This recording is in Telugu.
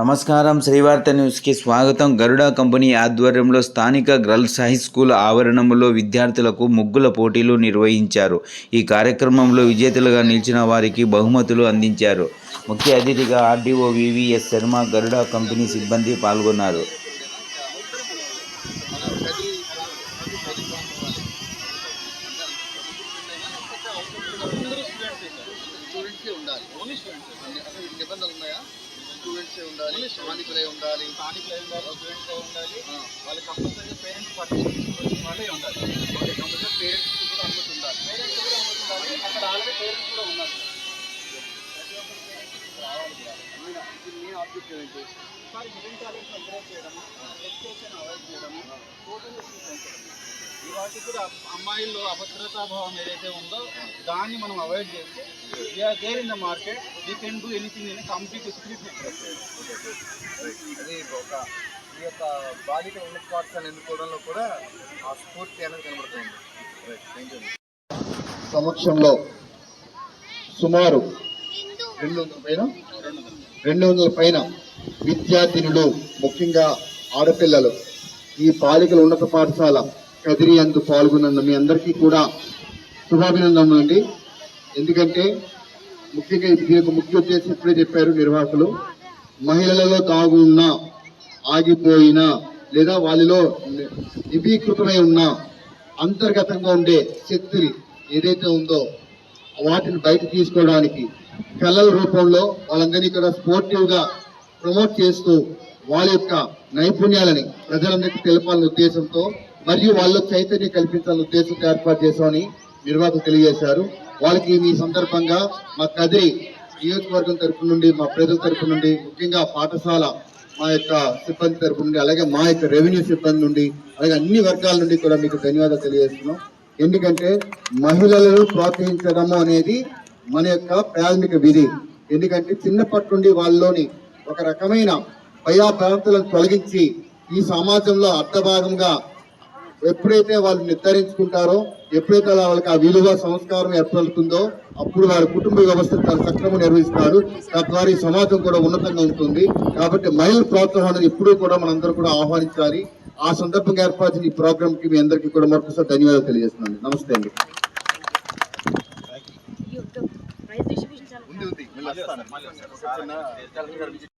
నమస్కారం. శ్రీవార్త న్యూస్కి స్వాగతం. గరుడా కంపెనీ ఆధ్వర్యంలో స్థానిక గర్ల్స్ హై స్కూల్ ఆవరణంలో విద్యార్థులకు ముగ్గుల పోటీలు నిర్వహించారు. ఈ కార్యక్రమంలో విజేతలుగా నిలిచిన వారికి బహుమతులు అందించారు. ముఖ్య అతిథిగా RDO VVS Sharma Garuda company సిబ్బంది పాల్గొన్నారు. ఉండాలి. Only students. అసలు నిబంధనలు ఉన్నాయా? స్టూడెంట్సే ఉండాలి స్థానికులే ఉండాలి. స్థానికులే ఉండాలి. స్టూడెంట్సే ఉండాలి. వాళ్ళ కంపల్సరీ పేరెంట్స్ పర్టిసిపేషన్ వాళ్ళే ఉండాలి. వాళ్ళ కంపల్సరీ పేరెంట్స్ కూడా అనుమతి ఉండాలి. పేరెంట్స్ కూడా అనుమతి ఉండాలి. అక్కడ ఆల్రెడీ పేరెంట్స్ కూడా ఉన్నారు. ప్రతి ఒక్కరి పేరెంట్స్ రావాలి. ఇది మెయిన్ ఆబ్జెక్టివ్ ఏంటి? సార్ హిడెన్ టాలెంట్స్ ఎంకరేజ్ చేయడము ఎడ్యుకేషన్ అవాయిడ్ చేయడము వాటికి కూడా అమ్మాయిల్లో అభద్రతా భావం ఏదైతే ఉందో దాన్ని మనం అవాయిడ్ చేస్తే we are there in the market we can do anything in complete spirit అది ఒక ఈ యొక్క బాలిక ఉన్నత పాఠశాల ఎన్నుకోవడంలో కూడా ఆ స్ఫూర్తి అనేది కనబడుతుంది. సమక్షంలో సుమారు రెండు వందల పైన? రెండు వందల పైన విద్యార్థినులు ముఖ్యంగా ఆడపిల్లలు ఈ బాలికల ఉన్నత పాఠశాల కదిరి అందు పాల్గొన్న మీ అందరికీ కూడా శుభాభినందనలు అండి ఎందుకంటే ముఖ్యంగా దీని యొక్క ముఖ్య ఉద్దేశం ఇప్పుడే చెప్పారు నిర్వాహకులు. మహిళలలో దాగున్న ఆగిపోయిన లేదా వాళ్ళలో నిబీకృతమై ఉన్న అంతర్గతంగా ఉండే శక్తి ఏదైతే ఉందో వాటిని బయట తీసుకోవడానికి కళల రూపంలో వాళ్ళందరినీ కూడా స్పోర్టివ్గా ప్రమోట్ చేస్తూ వాళ్ళ యొక్క నైపుణ్యాలని ప్రజలందరికీ తెలపాలనే ఉద్దేశంతో మరియు వాళ్ళు చైతన్యం కల్పించాలని ఉద్దేశంతో ఏర్పాటు చేశామని నిర్వాహకులు తెలియజేశారు. వాళ్ళకి ఈ సందర్భంగా మా కదిరి నియోజకవర్గం తరపు నుండి మా ప్రజల తరపు నుండి ముఖ్యంగా పాఠశాల మా యొక్క సిబ్బంది తరపు నుండి అలాగే మా యొక్క రెవెన్యూ సిబ్బంది నుండి అలాగే అన్ని వర్గాల నుండి కూడా మీకు ధన్యవాదాలు తెలియజేస్తున్నాం. ఎందుకంటే మహిళలను ప్రోత్సహించడము అనేది మన యొక్క ప్రాథమిక విధి. ఎందుకంటే చిన్నప్పటి నుండి వాళ్ళలోని ఒక రకమైన భయాభ్రాంతులను తొలగించి ఈ సమాజంలో అర్థభాగంగా ఎప్పుడైతే వాళ్ళు నిర్ధారించుకుంటారో ఎప్పుడైతే వాళ్ళకి ఆ విలువ సంస్కారం ఏర్పడుతుందో అప్పుడు వారి కుటుంబ వ్యవస్థ చాలా సక్రమంగా నిర్వహిస్తారు తద్వారా ఈ సమాజం కూడా ఉన్నతంగా ఉంటుంది కాబట్టి మహిళల ప్రోత్సాహం ఎప్పుడూ కూడా మనందరూ కూడా ఆహ్వానించాలి ఆ సందర్భంగా ఏర్పరిచిన ఈ ప్రోగ్రామ్కి మీ అందరికీ కూడా మరొకసారి ధన్యవాదాలు తెలియజేస్తున్నాను నమస్తే అండి ప్రైజ్ డిస్ట్రిబ్యూషన్ చాలా ఉంది ఉంది